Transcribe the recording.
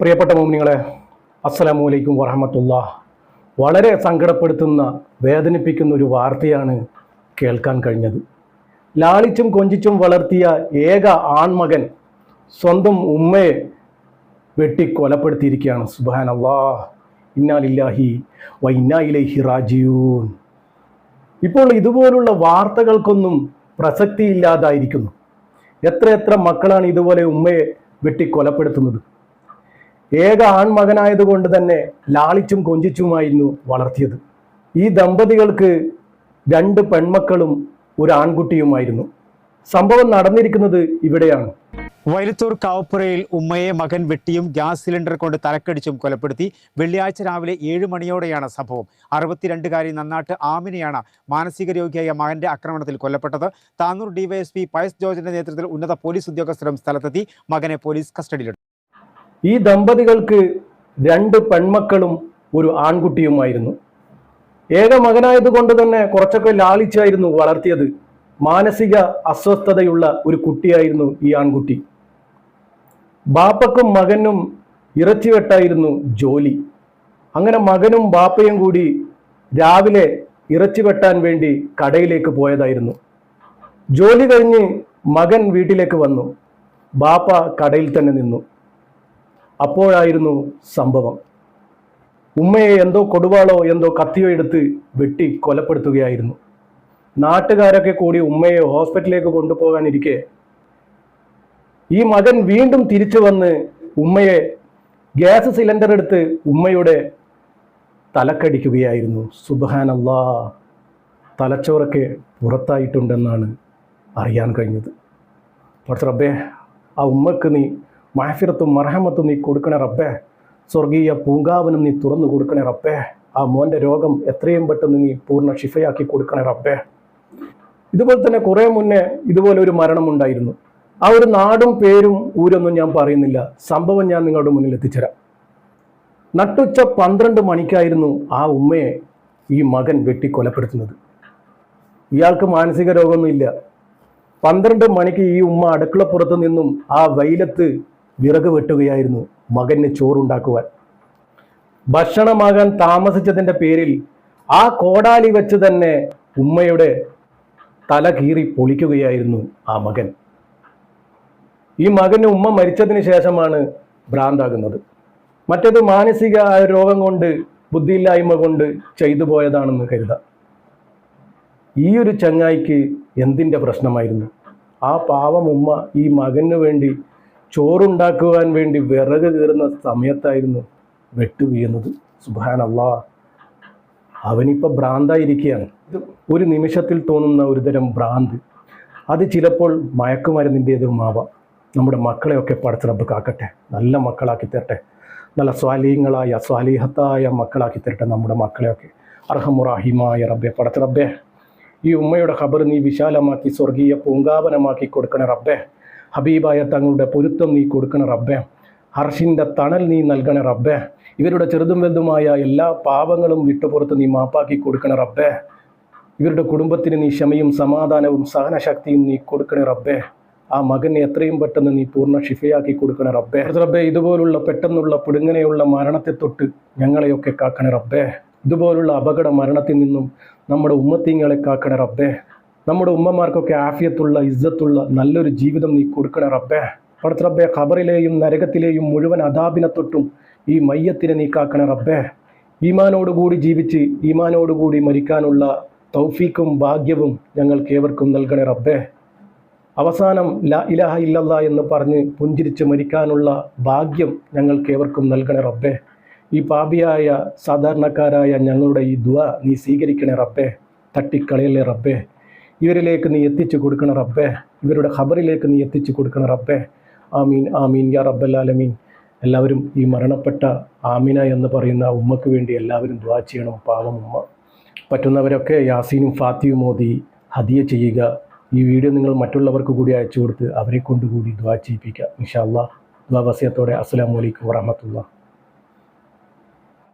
പ്രിയപ്പെട്ട മോമിനികളെ അസ്സലാമു അലൈക്കും വറഹമത്തുള്ള. വളരെ സങ്കടപ്പെടുത്തുന്ന വേദനിപ്പിക്കുന്ന ഒരു വാർത്തയാണ് കേൾക്കാൻ കഴിഞ്ഞത്. ലാളിച്ചും കൊഞ്ചിച്ചും വളർത്തിയ ഏക ആൺമകൻ സ്വന്തം ഉമ്മയെ വെട്ടി കൊലപ്പെടുത്തിയിരിക്കുകയാണ് സുബാൻ അള്ളാ ഇന്നാലില്ലാഹി വ ഇന്നാ ഇലൈഹി റാജിയൂൻ ഇപ്പോൾ ഇതുപോലുള്ള വാർത്തകൾക്കൊന്നും പ്രസക്തിയില്ലാതായിരിക്കുന്നു. എത്ര എത്ര മക്കളാണ് ഇതുപോലെ ഉമ്മയെ വെട്ടി കൊലപ്പെടുത്തുന്നത് ഏക ആൺമകനായതുകൊണ്ട് തന്നെ ലാളിച്ചും കൊഞ്ചിച്ചുമായിരുന്നു വളർത്തിയത്. ഈ ദമ്പതികൾക്ക് രണ്ട് പെൺമക്കളും ഒരു ആൺകുട്ടിയുമായിരുന്നു. സംഭവം നടന്നിരിക്കുന്നത് ഇവിടെയാണ്. വൈലത്തൂർ കാവപ്പുറയിൽ ഉമ്മയെ മകൻ വെട്ടിയും ഗ്യാസ് സിലിണ്ടർ കൊണ്ട് തലക്കടിച്ചും കൊലപ്പെടുത്തി വെള്ളിയാഴ്ച രാവിലെ ഏഴ് മണിയോടെയാണ് സംഭവം. അറുപത്തിരണ്ടുകാരി നന്നാട്ട് ആമിനെയാണ് മാനസിക രോഗിയായ മകന്റെ ആക്രമണത്തിൽ കൊല്ലപ്പെട്ടത്. താനൂർ ഡിവൈഎസ്പി പയസ് ജോർജിന്റെ നേതൃത്വത്തിൽ ഉന്നത പോലീസ് ഉദ്യോഗസ്ഥരും സ്ഥലത്തെത്തി മകനെ പോലീസ് കസ്റ്റഡിയിലെടുത്തു. ഈ ദമ്പതികൾക്ക് രണ്ട് പെൺമക്കളും ഒരു ആൺകുട്ടിയുമായിരുന്നു. ഏക മകനായതുകൊണ്ട് തന്നെ കുറച്ചൊക്കെ ലാളിച്ചായിരുന്നു വളർത്തിയത്. മാനസിക അസ്വസ്ഥതയുള്ള ഒരു കുട്ടിയായിരുന്നു ഈ ആൺകുട്ടി. ബാപ്പക്കും മകനും ഇറച്ചിവെട്ടായിരുന്നു ജോലി. അങ്ങനെ മകനും ബാപ്പയും കൂടി രാവിലെ ഇറച്ചി വെട്ടാൻ വേണ്ടി കടയിലേക്ക് പോയതായിരുന്നു. ജോലി കഴിഞ്ഞ് മകൻ വീട്ടിലേക്ക് വന്നു. ബാപ്പ കടയിൽ തന്നെ നിന്നു. അപ്പോഴായിരുന്നു സംഭവം. ഉമ്മയെ എന്തോ കൊടുവാളോ എന്തോ കത്തിയോ എടുത്ത് വെട്ടി കൊലപ്പെടുത്തുകയായിരുന്നു. നാട്ടുകാരൊക്കെ കൂടി ഉമ്മയെ ഹോസ്പിറ്റലിലേക്ക് കൊണ്ടുപോകാനിരിക്കെ ഈ മകൻ വീണ്ടും തിരിച്ചു വന്ന് ഉമ്മയെ ഗ്യാസ് സിലിണ്ടർ എടുത്ത് ഉമ്മയുടെ തലക്കടിക്കുകയായിരുന്നു. സുബാനല്ലാ തലച്ചോറൊക്കെ പുറത്തായിട്ടുണ്ടെന്നാണ് അറിയാൻ കഴിഞ്ഞത്. പക്ഷേ റബ്ബേ ആ ഉമ്മക്ക് നീ മാഫിറത്തും മർഹമത്തും നീ കൊടുക്കണേ റബ്ബേ. സ്വർഗീയ പൂങ്കാവനം നീ തുറന്നു കൊടുക്കണേ റബ്ബേ. ആ മോന്റെ രോഗം എത്രയും പെട്ടെന്ന് നീ പൂർണ ഷിഫയാക്കി കൊടുക്കണേ റബ്ബേ. ഇതുപോലെ തന്നെ കുറേ മുന്നേ ഇതുപോലെ ഒരു മരണമുണ്ടായിരുന്നു. ആ ഒരു നാടും പേരും ഊരൊന്നും ഞാൻ പറയുന്നില്ല. സംഭവം ഞാൻ നിങ്ങളുടെ മുന്നിൽ എത്തിച്ചേരാം. നട്ടുച്ച പന്ത്രണ്ട് മണിക്കായിരുന്നു ആ ഉമ്മയെ ഈ മകൻ വെട്ടി കൊലപ്പെടുത്തുന്നത് ഇയാൾക്ക് മാനസിക രോഗമൊന്നുമില്ല. പന്ത്രണ്ട് മണിക്ക് ഈ ഉമ്മ അടുക്കളപ്പുറത്ത് നിന്നും ആ വെയിലത്ത് വിറക് വെട്ടുകയായിരുന്നു മകന് ചോറുണ്ടാക്കുവാൻ. ഭക്ഷണമാകാൻ താമസിച്ചതിന്റെ പേരിൽ ആ കോടാലി വെച്ച് തന്നെ ഉമ്മയുടെ തല കീറി പൊളിക്കുകയായിരുന്നു ആ മകൻ. ഈ മകന് ഉമ്മ മരിച്ചതിന് ശേഷമാണ് ഭ്രാന്താകുന്നത്. മറ്റേത് മാനസിക രോഗം കൊണ്ട് ബുദ്ധിയില്ലായ്മ കൊണ്ട് ചെയ്തു പോയതാണെന്ന് കരുതാം. ഈ ഒരു ചങ്ങായിക്ക് എന്തിന്റെ പ്രശ്നമായിരുന്നു? ആ പാവം ഉമ്മ ഈ മകന് വേണ്ടി ചോറുണ്ടാക്കുവാൻ വേണ്ടി വിറക് കീറുന്ന സമയത്തായിരുന്നു വെട്ടു വീഴുന്നത്. സുബാൻ അള്ളാ അവനിപ്പോൾ ഭ്രാന്തായിരിക്കുകയാണ് ഒരു നിമിഷത്തിൽ തോന്നുന്ന ഒരു തരം ഭ്രാന്ത്. അത് ചിലപ്പോൾ മയക്കുമരുന്നിന്റേതുമാവാം നമ്മുടെ മക്കളെയൊക്കെ പടച്ചിറപ്പ് കാക്കട്ടെ. നല്ല മക്കളാക്കി തരട്ടെ. നല്ല സ്വാലീയങ്ങളായ സ്വാലീഹത്തായ മക്കളാക്കി തരട്ടെ നമ്മുടെ മക്കളെയൊക്കെ. അർഹമുറാഹിമായ റബ്ബെ പടച്ചിറബ്ബേ ഈ ഉമ്മയുടെ ഖബർ നീ വിശാലമാക്കി സ്വർഗീയ പൂങ്കാവനമാക്കി കൊടുക്കണേ റബ്ബേ. ഹബീബായ തങ്ങളുടെ പൊരുത്തം നീ കൊടുക്കണ റബ്ബേ. ഹർഷിന്റെ തണൽ നീ നൽകണ റബ്ബേ. ഇവരുടെ ചെറുതും വലുതുമായ എല്ലാ പാപങ്ങളും വിട്ടുപുറത്ത് നീ മാപ്പാക്കി കൊടുക്കണ റബ്ബേ. ഇവരുടെ കുടുംബത്തിന് നീ ക്ഷമയും സമാധാനവും സഹനശക്തിയും നീ കൊടുക്കണ റബ്ബേ. ആ മകനെ എത്രയും പെട്ടെന്ന് നീ പൂർണ ഷിഫയാക്കി കൊടുക്കണ റബ്ബേ. റബ്ബേ ഇതുപോലുള്ള പെട്ടെന്നുള്ള പുടുങ്ങനെയുള്ള മരണത്തെ തൊട്ട് ഞങ്ങളെയൊക്കെ കാക്കണ റബ്ബേ. ഇതുപോലുള്ള അപകട മരണത്തിൽ നിന്നും നമ്മുടെ ഉമ്മത്തിങ്ങളെ കാക്കണ റബ്ബേ. നമ്മുടെ ഉമ്മമാർക്കൊക്കെ ആഫിയത്തുള്ള ഇജ്ജത്തുള്ള നല്ലൊരു ജീവിതം നീ കൊടുക്കണേ റബ്ബേ. അവിടുത്തെ റബ്ബെ ഖബറിലെയും നരകത്തിലെയും മുഴുവൻ അതാപിനെ തൊട്ടും ഈ മയ്യത്തിനെ നീ റബ്ബേ. ഈമാനോടുകൂടി ജീവിച്ച് ഈമാനോടുകൂടി മരിക്കാനുള്ള തൗഫീക്കും ഭാഗ്യവും ഞങ്ങൾക്ക് ഏവർക്കും നൽകണേ റബ്ബേ. അവസാനം ലാ ഇലാഹ ഇല്ലല്ല എന്ന് പറഞ്ഞ് പുഞ്ചിരിച്ച് മരിക്കാനുള്ള ഭാഗ്യം ഞങ്ങൾക്ക് ഏവർക്കും നൽകണേ റബ്ബേ. ഈ പാപിയായ സാധാരണക്കാരായ ഞങ്ങളുടെ ഈ ദുവ നീ സ്വീകരിക്കണേ റബ്ബേ. തട്ടിക്കളയല്ലേ റബ്ബേ. ഇവരിലേക്ക് നീ എത്തിച്ചു കൊടുക്കണ റബ്ബേ. ഇവരുടെ ഖബറിലേക്ക് നീ എത്തിച്ചു കൊടുക്കണ റബ്ബേ. ആമീൻ ആമീൻ യാ റബ്ബല്ലാലമീൻ. എല്ലാവരും ഈ മരണപ്പെട്ട ആമിന എന്ന് പറയുന്ന ഉമ്മക്ക് വേണ്ടി എല്ലാവരും ദ്വാ ചെയ്യണം പാവം ഉമ്മ. പറ്റുന്നവരൊക്കെ യാസീനും ഫാത്തിയും മോദി ഹദിയ ചെയ്യുക. ഈ വീഡിയോ നിങ്ങൾ മറ്റുള്ളവർക്ക് കൂടി അയച്ചു കൊടുത്ത് അവരെ കൊണ്ടുകൂടി ദ്വാ ചെയ്യിപ്പിക്കുക. ഇൻഷാ അള്ളാ ദ്വാ വസിയത്തോടെ. അസ്സലാമു അലൈക്കും വറഹമത്തുള്ള